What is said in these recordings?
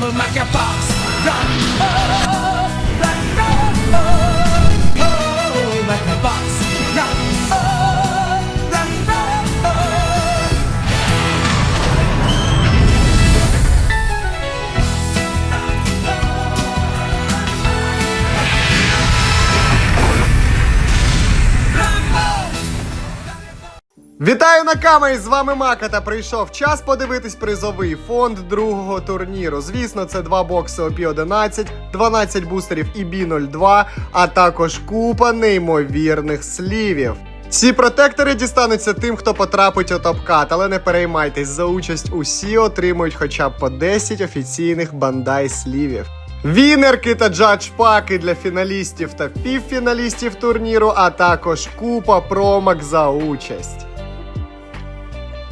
me make a boss run. Oh. Вітаю на камері! З вами Мака та прийшов час подивитись призовий фонд другого турніру. Звісно, це два бокси ОП-11, 12 бустерів і B02, а також купа неймовірних слівів. Ці протектори дістануться тим, хто потрапить у топ-кат, але не переймайтесь, за участь усі отримують хоча б по 10 офіційних бандай слівів. Вінерки та джадж-паки для фіналістів та півфіналістів турніру, а також купа промок за участь.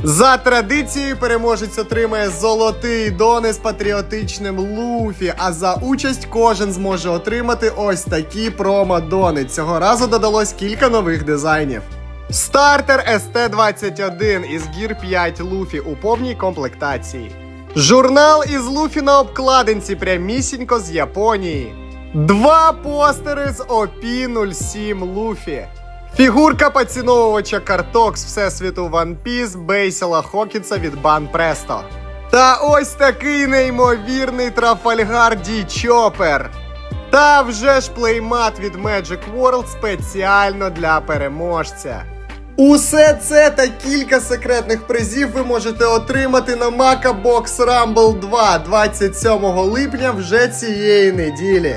За традицією переможець отримає золотий дони з патріотичним луфі. А за участь кожен зможе отримати ось такі промо-дони. Цього разу додалось кілька нових дизайнів. Стартер ST21 із гір 5 луфі у повній комплектації. Журнал із луфі на обкладинці прямісінько з Японії. Два постери з OP 07 луфі. Фігурка поціновувача карток з Всесвіту One Piece Бейсела Хокінса від Бан Престо. Та ось такий неймовірний Трафальгар Ді Чопер. Та вже ж плеймат від Magic World спеціально для переможця. Усе це та кілька секретних призів ви можете отримати на Maca Box Rumble 2 27 липня вже цієї неділі.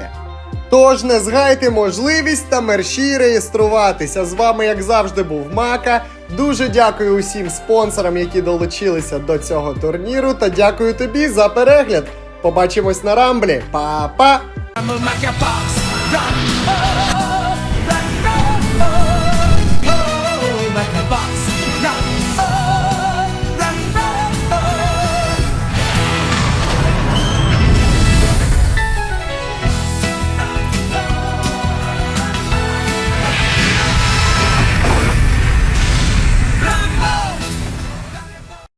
Тож не згайте можливість та мерщій реєструватися. З вами, як завжди, був Мака. Дуже дякую усім спонсорам, які долучилися до цього турніру. Та дякую тобі за перегляд. Побачимось на рамблі. Па-па!